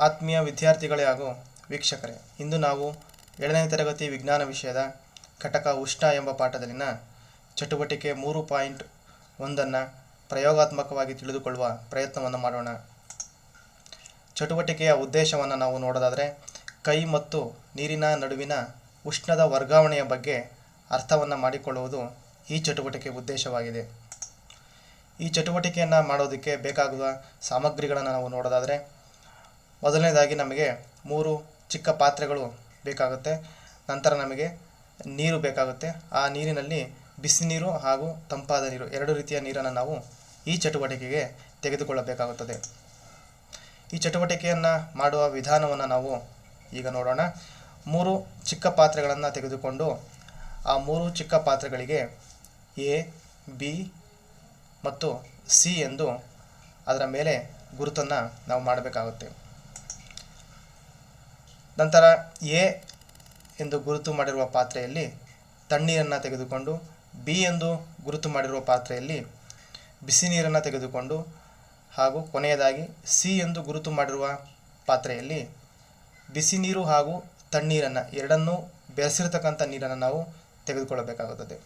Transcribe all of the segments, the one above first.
ಆತ್ಮೀಯ ವಿದ್ಯಾರ್ಥಿಗಳೇ ಹಾಗೂ ವೀಕ್ಷಕರೇ, ಇಂದು ನಾವು ಏಳನೇ ತರಗತಿ ವಿಜ್ಞಾನ ವಿಷಯದ ಘಟಕ ಉಷ್ಣ ಎಂಬ ಪಾಠದಲ್ಲಿನ ಚಟುವಟಿಕೆ ಮೂರು ಪಾಯಿಂಟ್ ಒಂದನ್ನು ಪ್ರಯೋಗಾತ್ಮಕವಾಗಿ ತಿಳಿದುಕೊಳ್ಳುವ ಪ್ರಯತ್ನವನ್ನು ಮಾಡೋಣ. ಚಟುವಟಿಕೆಯ ಉದ್ದೇಶವನ್ನು ನಾವು ನೋಡೋದಾದರೆ, ಕೈ ಮತ್ತು ನೀರಿನ ನಡುವಿನ ಉಷ್ಣದ ವರ್ಗಾವಣೆಯ ಬಗ್ಗೆ ಅರ್ಥವನ್ನು ಮಾಡಿಕೊಳ್ಳುವುದು ಈ ಚಟುವಟಿಕೆ ಉದ್ದೇಶವಾಗಿದೆ. ಈ ಚಟುವಟಿಕೆಯನ್ನು ಮಾಡೋದಕ್ಕೆ ಬೇಕಾಗುವ ಸಾಮಗ್ರಿಗಳನ್ನು ನಾವು ನೋಡೋದಾದರೆ ಮೊದಲನೇದಾಗಿ ನಮಗೆ ಮೂರು ಚಿಕ್ಕ ಪಾತ್ರೆಗಳು ಬೇಕಾಗುತ್ತೆ. ನಂತರ ನಮಗೆ ನೀರು ಬೇಕಾಗುತ್ತೆ. ಆ ನೀರಿನಲ್ಲಿ ಬಿಸಿ ನೀರು ಹಾಗೂ ತಂಪಾದ ನೀರು, ಎರಡು ರೀತಿಯ ನೀರನ್ನು ನಾವು ಈ ಚಟುವಟಿಕೆಗೆ ತೆಗೆದುಕೊಳ್ಳಬೇಕಾಗುತ್ತದೆ. ಈ ಚಟುವಟಿಕೆಯನ್ನು ಮಾಡುವ ವಿಧಾನವನ್ನು ನಾವು ಈಗ ನೋಡೋಣ. ಮೂರು ಚಿಕ್ಕ ಪಾತ್ರೆಗಳನ್ನು ತೆಗೆದುಕೊಂಡು ಆ ಮೂರು ಚಿಕ್ಕ ಪಾತ್ರೆಗಳಿಗೆ ಎ, ಬಿ ಮತ್ತು ಸಿ ಎಂದು ಅದರ ಮೇಲೆ ಗುರುತನ್ನು ನಾವು ಮಾಡಬೇಕಾಗುತ್ತೆ. ನಂತರ ಎ ಎಂದು ಗುರುತು ಮಾಡಿರುವ ಪಾತ್ರೆಯಲ್ಲಿ ತಣ್ಣೀರನ್ನು ತೆಗೆದುಕೊಂಡು, ಬಿ ಎಂದು ಗುರುತು ಮಾಡಿರುವ ಪಾತ್ರೆಯಲ್ಲಿ ಬಿಸಿ ನೀರನ್ನು ತೆಗೆದುಕೊಂಡು ಹಾಗೂ ಕೊನೆಯದಾಗಿ ಸಿ ಎಂದು ಗುರುತು ಮಾಡಿರುವ ಪಾತ್ರೆಯಲ್ಲಿ ಬಿಸಿ ನೀರು ಹಾಗೂ ತಣ್ಣೀರನ್ನು ಎರಡನ್ನೂ ಬೆರೆಸಿರ್ತಕ್ಕಂಥ ನೀರನ್ನು ನಾವು ತೆಗೆದುಕೊಳ್ಳಬೇಕಾಗುತ್ತದೆ.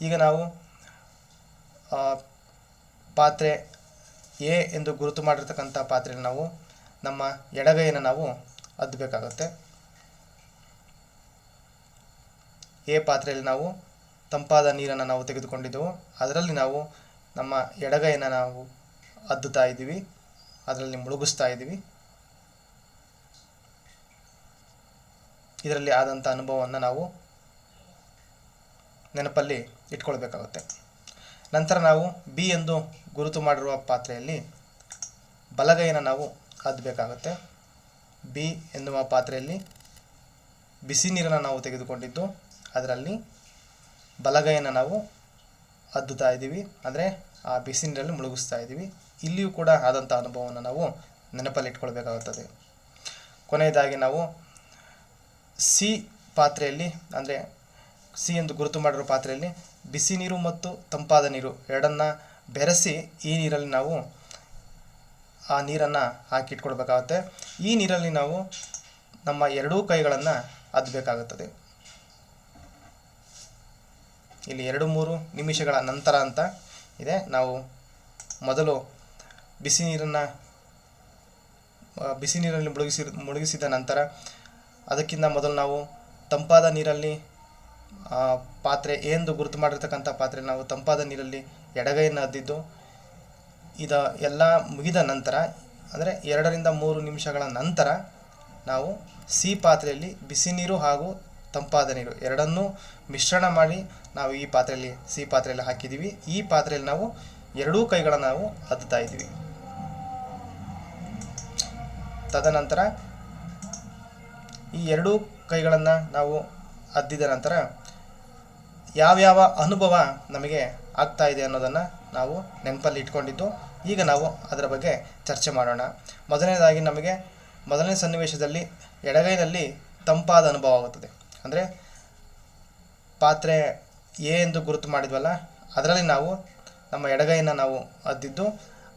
ಈಗ ನಾವು ಪಾತ್ರೆ ಎ ಎಂದು ಗುರುತು ಮಾಡಿರ್ತಕ್ಕಂಥ ಪಾತ್ರೆಯಲ್ಲಿ ನಾವು ನಮ್ಮ ಎಡಗೈಯನ್ನು ನಾವು ಅದ್ದಬೇಕಾಗುತ್ತೆ ಎ ಪಾತ್ರೆಯಲ್ಲಿ ನಾವು ತಂಪಾದ ನೀರನ್ನು ನಾವು ತೆಗೆದುಕೊಂಡಿದ್ದೆವು. ಅದರಲ್ಲಿ ನಾವು ನಮ್ಮ ಎಡಗೈಯನ್ನು ನಾವು ಅದ್ದುತ್ತಾ ಇದ್ದೀವಿ. ಅದರಲ್ಲಿ ಮುಳುಗಿಸ್ತಾ ಇದ್ದೀವಿ. ಇದರಲ್ಲಿ ಆದಂಥ ಅನುಭವವನ್ನು ನಾವು ನೆನಪಲ್ಲಿ ಇಟ್ಕೊಳ್ಬೇಕಾಗುತ್ತೆ. ನಂತರ ನಾವು ಬಿ ಎಂದು ಗುರುತು ಮಾಡಿರುವ ಪಾತ್ರೆಯಲ್ಲಿ ಬಲಗೈಯನ್ನು ನಾವು ಅದ್ದಬೇಕಾಗುತ್ತೆ ಬಿ ಎನ್ನುವ ಪಾತ್ರೆಯಲ್ಲಿ ಬಿಸಿ ನೀರನ್ನು ನಾವು ತೆಗೆದುಕೊಂಡಿದ್ದು, ಅದರಲ್ಲಿ ಬಲಗೈಯನ್ನು ನಾವು ಅದ್ದುತ್ತಾ ಇದ್ದೀವಿ. ಅಂದರೆ ಆ ಬಿಸಿ ನೀರಲ್ಲಿ ಮುಳುಗಿಸ್ತಾ ಇದ್ದೀವಿ. ಇಲ್ಲಿಯೂ ಕೂಡ ಆದಂಥ ಅನುಭವವನ್ನು ನಾವು ನೆನಪಲ್ಲಿ ಇಟ್ಕೊಳ್ಬೇಕಾಗುತ್ತದೆ ಕೊನೆಯದಾಗಿ ನಾವು ಸಿ ಪಾತ್ರೆಯಲ್ಲಿ, ಅಂದರೆ ಸಿ ಎಂದು ಗುರುತು ಮಾಡಿರೋ ಪಾತ್ರೆಯಲ್ಲಿ ಬಿಸಿ ನೀರು ಮತ್ತು ತಂಪಾದ ನೀರು ಎರಡನ್ನು ಬೆರೆಸಿ ಈ ನೀರಲ್ಲಿ ನಾವು ಆ ನೀರನ್ನು ಹಾಕಿಟ್ಕೊಳ್ಬೇಕಾಗುತ್ತೆ ಈ ನೀರಲ್ಲಿ ನಾವು ನಮ್ಮ ಎರಡೂ ಕೈಗಳನ್ನು ಅದ್ದಬೇಕಾಗುತ್ತದೆ ಇಲ್ಲಿ ಎರಡು ಮೂರು ನಿಮಿಷಗಳ ನಂತರ ಅಂತ ಇದೆ. ನಾವು ಮೊದಲು ಬಿಸಿ ನೀರನ್ನು ಬಿಸಿ ನೀರಲ್ಲಿ ಮುಳುಗಿಸಿ, ಮುಳುಗಿಸಿದ ನಂತರ ಅದಕ್ಕಿಂತ ಮೊದಲು ನಾವು ತಂಪಾದ ನೀರಲ್ಲಿ ಪಾತ್ರೆ ಎಂದು ಗುರುತು ಮಾಡಿರ್ತಕ್ಕಂಥ ಪಾತ್ರೆ ನಾವು ತಂಪಾದ ನೀರಲ್ಲಿ ಎಡಗೈಯನ್ನು ಅದ್ದಿದ್ದು ಇದ ಎಲ್ಲ ಮುಗಿದ ನಂತರ, ಅಂದರೆ ಎರಡರಿಂದ ಮೂರು ನಿಮಿಷಗಳ ನಂತರ ನಾವು ಸಿ ಪಾತ್ರೆಯಲ್ಲಿ ಬಿಸಿ ನೀರು ಹಾಗೂ ತಂಪಾದ ನೀರು ಎರಡನ್ನೂ ಮಿಶ್ರಣ ಮಾಡಿ ನಾವು ಈ ಪಾತ್ರೆಯಲ್ಲಿ, ಸಿ ಪಾತ್ರೆಯಲ್ಲಿ ಹಾಕಿದ್ದೀವಿ ಈ ಪಾತ್ರೆಯಲ್ಲಿ ನಾವು ಎರಡೂ ಕೈಗಳನ್ನು ನಾವು ಅದ್ದುತ್ತಾ ಇದ್ದೀವಿ. ತದನಂತರ ಈ ಎರಡೂ ಕೈಗಳನ್ನು ನಾವು ಅದ್ದಿದ ನಂತರ ಯಾವ್ಯಾವ ಅನುಭವ ನಮಗೆ ಆಗ್ತಾ ಇದೆ ಅನ್ನೋದನ್ನು ನಾವು ನೆನಪಲ್ಲಿ ಇಟ್ಕೊಂಡಿದ್ದು. ಈಗ ನಾವು ಅದರ ಬಗ್ಗೆ ಚರ್ಚೆ ಮಾಡೋಣ. ಮೊದಲನೇದಾಗಿ ನಮಗೆ ಮೊದಲನೇ ಸನ್ನಿವೇಶದಲ್ಲಿ ಎಡಗೈನಲ್ಲಿ ತಂಪಾದ ಅನುಭವ ಆಗುತ್ತದೆ. ಅಂದರೆ ಪಾತ್ರೆ ಎ ಎಂದು ಗುರುತು ಮಾಡಿದ್ವಲ್ಲ, ಅದರಲ್ಲಿ ನಾವು ನಮ್ಮ ಎಡಗೈನ ನಾವು ಅದ್ದಿದ್ದು,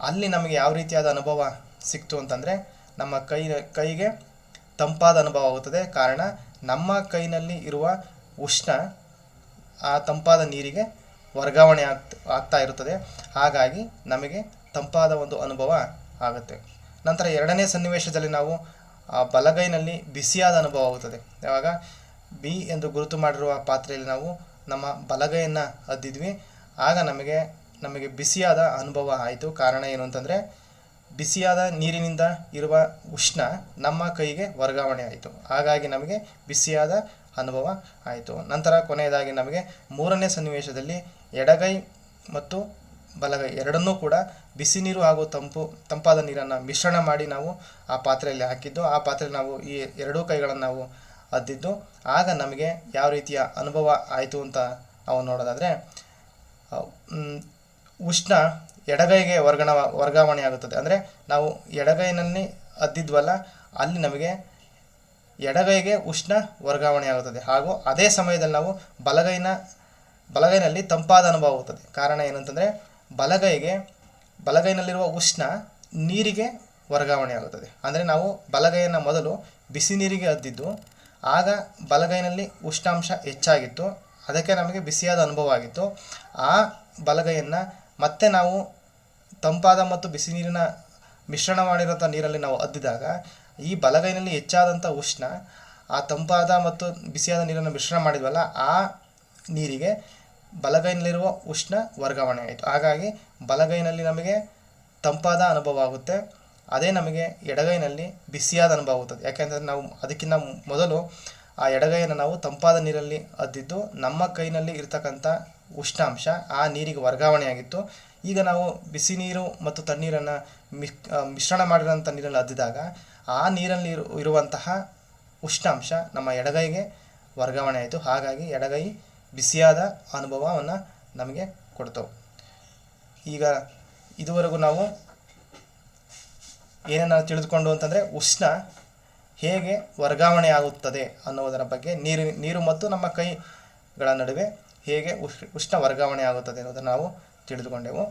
ಅಲ್ಲಿ ನಮಗೆ ಯಾವ ರೀತಿಯಾದ ಅನುಭವ ಸಿಕ್ತು ಅಂತಂದರೆ, ನಮ್ಮ ಕೈ ಕೈಗೆ ತಂಪಾದ ಅನುಭವ ಆಗುತ್ತದೆ. ಕಾರಣ ನಮ್ಮ ಕೈನಲ್ಲಿ ಇರುವ ಉಷ್ಣ ಆ ತಂಪಾದ ನೀರಿಗೆ ವರ್ಗಾವಣೆ ಆಗ್ತ ಇರುತ್ತದೆ. ಹಾಗಾಗಿ ನಮಗೆ ತಂಪಾದ ಒಂದು ಅನುಭವ ಆಗುತ್ತೆ. ನಂತರ ಎರಡನೇ ಸನ್ನಿವೇಶದಲ್ಲಿ ನಾವು ಆ ಬಲಗೈನಲ್ಲಿ ಬಿಸಿಯಾದ ಅನುಭವ ಆಗುತ್ತದೆ. ಯಾವಾಗ? ಬಿ ಎಂದು ಗುರುತು ಮಾಡಿರುವ ಪಾತ್ರೆಯಲ್ಲಿ ನಾವು ನಮ್ಮ ಬಲಗೈಯನ್ನು ಅದ್ದಿದ್ವಿ. ಆಗ ನಮಗೆ ನಮಗೆ ಬಿಸಿಯಾದ ಅನುಭವ ಆಯಿತು. ಕಾರಣ ಏನು ಅಂತಂದರೆ, ಬಿಸಿಯಾದ ನೀರಿನಿಂದ ಇರುವ ಉಷ್ಣ ನಮ್ಮ ಕೈಗೆ ವರ್ಗಾವಣೆ ಆಯಿತು. ಹಾಗಾಗಿ ನಮಗೆ ಬಿಸಿಯಾದ ಅನುಭವ ಆಯಿತು. ನಂತರ ಕೊನೆಯದಾಗಿ ನಮಗೆ ಮೂರನೇ ಸನ್ನಿವೇಶದಲ್ಲಿ ಎಡಗೈ ಮತ್ತು ಬಲಗೈ ಎರಡನ್ನೂ ಕೂಡ ಬಿಸಿ ನೀರು ಹಾಗೂ ತಂಪು, ತಂಪಾದ ನೀರನ್ನು ಮಿಶ್ರಣ ಮಾಡಿ ನಾವು ಆ ಪಾತ್ರೆಯಲ್ಲಿ ಹಾಕಿದ್ದು, ಆ ಪಾತ್ರೆಯಲ್ಲಿ ನಾವು ಈ ಎರಡೂ ಕೈಗಳನ್ನು ನಾವು ಅದ್ದಿದ್ದು, ಆಗ ನಮಗೆ ಯಾವ ರೀತಿಯ ಅನುಭವ ಆಯಿತು ಅಂತ ನಾವು ನೋಡೋದಾದರೆ ಉಷ್ಣ ಎಡಗೈಗೆ ವರ್ಗಣ ವರ್ಗಾವಣೆ ಆಗುತ್ತದೆ. ಅಂದರೆ ನಾವು ಎಡಗೈನಲ್ಲಿ ಅದ್ದಿದ್ವಲ್ಲ, ಅಲ್ಲಿ ನಮಗೆ ಎಡಗೈಗೆ ಉಷ್ಣ ವರ್ಗಾವಣೆ ಆಗುತ್ತದೆ. ಹಾಗೂ ಅದೇ ಸಮಯದಲ್ಲಿ ನಾವು ಬಲಗೈನ, ಬಲಗೈನಲ್ಲಿ ತಂಪಾದ ಅನುಭವ ಆಗುತ್ತದೆ. ಕಾರಣ ಏನಂತಂದರೆ ಬಲಗೈಗೆ, ಬಲಗೈನಲ್ಲಿರುವ ಉಷ್ಣ ನೀರಿಗೆ ವರ್ಗಾವಣೆ ಆಗುತ್ತದೆ. ಅಂದರೆ ನಾವು ಬಲಗೈಯನ್ನು ಮೊದಲು ಬಿಸಿ ನೀರಿಗೆ ಅದ್ದಿದ್ದು, ಆಗ ಬಲಗೈನಲ್ಲಿ ಉಷ್ಣಾಂಶ ಹೆಚ್ಚಾಗಿತ್ತು, ಅದಕ್ಕೆ ನಮಗೆ ಬಿಸಿಯಾದ ಅನುಭವ ಆಗಿತ್ತು. ಆ ಬಲಗೈಯನ್ನು ಮತ್ತೆ ನಾವು ತಂಪಾದ ಮತ್ತು ಬಿಸಿ ನೀರಿನ ಮಿಶ್ರಣ ಮಾಡಿರುವಂಥ ನೀರಲ್ಲಿ ನಾವು ಅದ್ದಿದಾಗ, ಈ ಬಲಗೈನಲ್ಲಿ ಹೆಚ್ಚಾದಂಥ ಉಷ್ಣ, ಆ ತಂಪಾದ ಮತ್ತು ಬಿಸಿಯಾದ ನೀರನ್ನು ಮಿಶ್ರಣ ಮಾಡಿದ್ವಲ್ಲ, ಆ ನೀರಿಗೆ ಬಲಗೈನಲ್ಲಿರುವ ಉಷ್ಣ ವರ್ಗಾವಣೆ ಆಯಿತು. ಹಾಗಾಗಿ ಬಲಗೈನಲ್ಲಿ ನಮಗೆ ತಂಪಾದ ಅನುಭವ ಆಗುತ್ತೆ. ಅದೇ ನಮಗೆ ಎಡಗೈನಲ್ಲಿ ಬಿಸಿಯಾದ ಅನುಭವ ಆಗುತ್ತದೆ. ಯಾಕೆಂದರೆ ನಾವು ಅದಕ್ಕಿಂತ ಮೊದಲು ಆ ಎಡಗೈಯನ್ನು ನಾವು ತಂಪಾದ ನೀರಲ್ಲಿ ಅದ್ದಿದ್ದು ನಮ್ಮ ಕೈನಲ್ಲಿ ಇರತಕ್ಕಂಥ ಉಷ್ಣಾಂಶ ಆ ನೀರಿಗೆ ವರ್ಗಾವಣೆಯಾಗಿತ್ತು ಈಗ ನಾವು ಬಿಸಿ ನೀರು ಮತ್ತು ತಣ್ಣೀರನ್ನು ಮಿಶ್ರಣ ಮಾಡಿರೋಂಥ ನೀರಲ್ಲಿ ಅದ್ದಿದಾಗ ಆ ನೀರಲ್ಲಿ ಇರು, ಇರುವಂತಹ ಉಷ್ಣಾಂಶ ನಮ್ಮ ಎಡಗೈಗೆ ವರ್ಗಾವಣೆ ಆಯಿತು. ಹಾಗಾಗಿ ಎಡಗೈ ಬಿಸಿಯಾದ ಅನುಭವವನ್ನು ನಮಗೆ ಕೊಡ್ತವೆ. ಈಗ ಇದುವರೆಗೂ ನಾವು ಏನನ್ನು ತಿಳಿದುಕೊಂಡು ಅಂತಂದರೆ ಉಷ್ಣ ಹೇಗೆ ವರ್ಗಾವಣೆ ಆಗುತ್ತದೆ ಅನ್ನುವುದರ ಬಗ್ಗೆ ನೀರು ನೀರು ಮತ್ತು ನಮ್ಮ ಕೈಗಳ ನಡುವೆ ಹೇಗೆ ಉಷ್, ಉಷ್ಣ ವರ್ಗಾವಣೆ ಆಗುತ್ತದೆ ಅನ್ನೋದನ್ನು ನಾವು ತಿಳಿದುಕೊಂಡೆವು.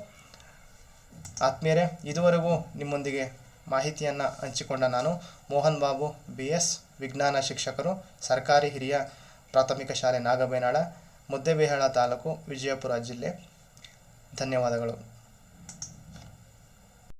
ಆತ್ಮೀಯರೇ, ಇದುವರೆಗೂ ನಿಮ್ಮೊಂದಿಗೆ ಮಾಹಿತಿಯನ್ನು ಹಂಚಿಕೊಂಡ ನಾನು ಮೋಹನ್ ಬಾಬು, ಬಿ ಎಸ್ ವಿಜ್ಞಾನ ಶಿಕ್ಷಕರು, ಸರ್ಕಾರಿ ಹಿರಿಯ ಪ್ರಾಥಮಿಕ ಶಾಲೆ ನಾಗಬೇನಾಳ ಮುದ್ದೇಬೇಹಾಳ ತಾಲೂಕು ವಿಜಯಪುರ ಜಿಲ್ಲೆ. ಧನ್ಯವಾದಗಳು.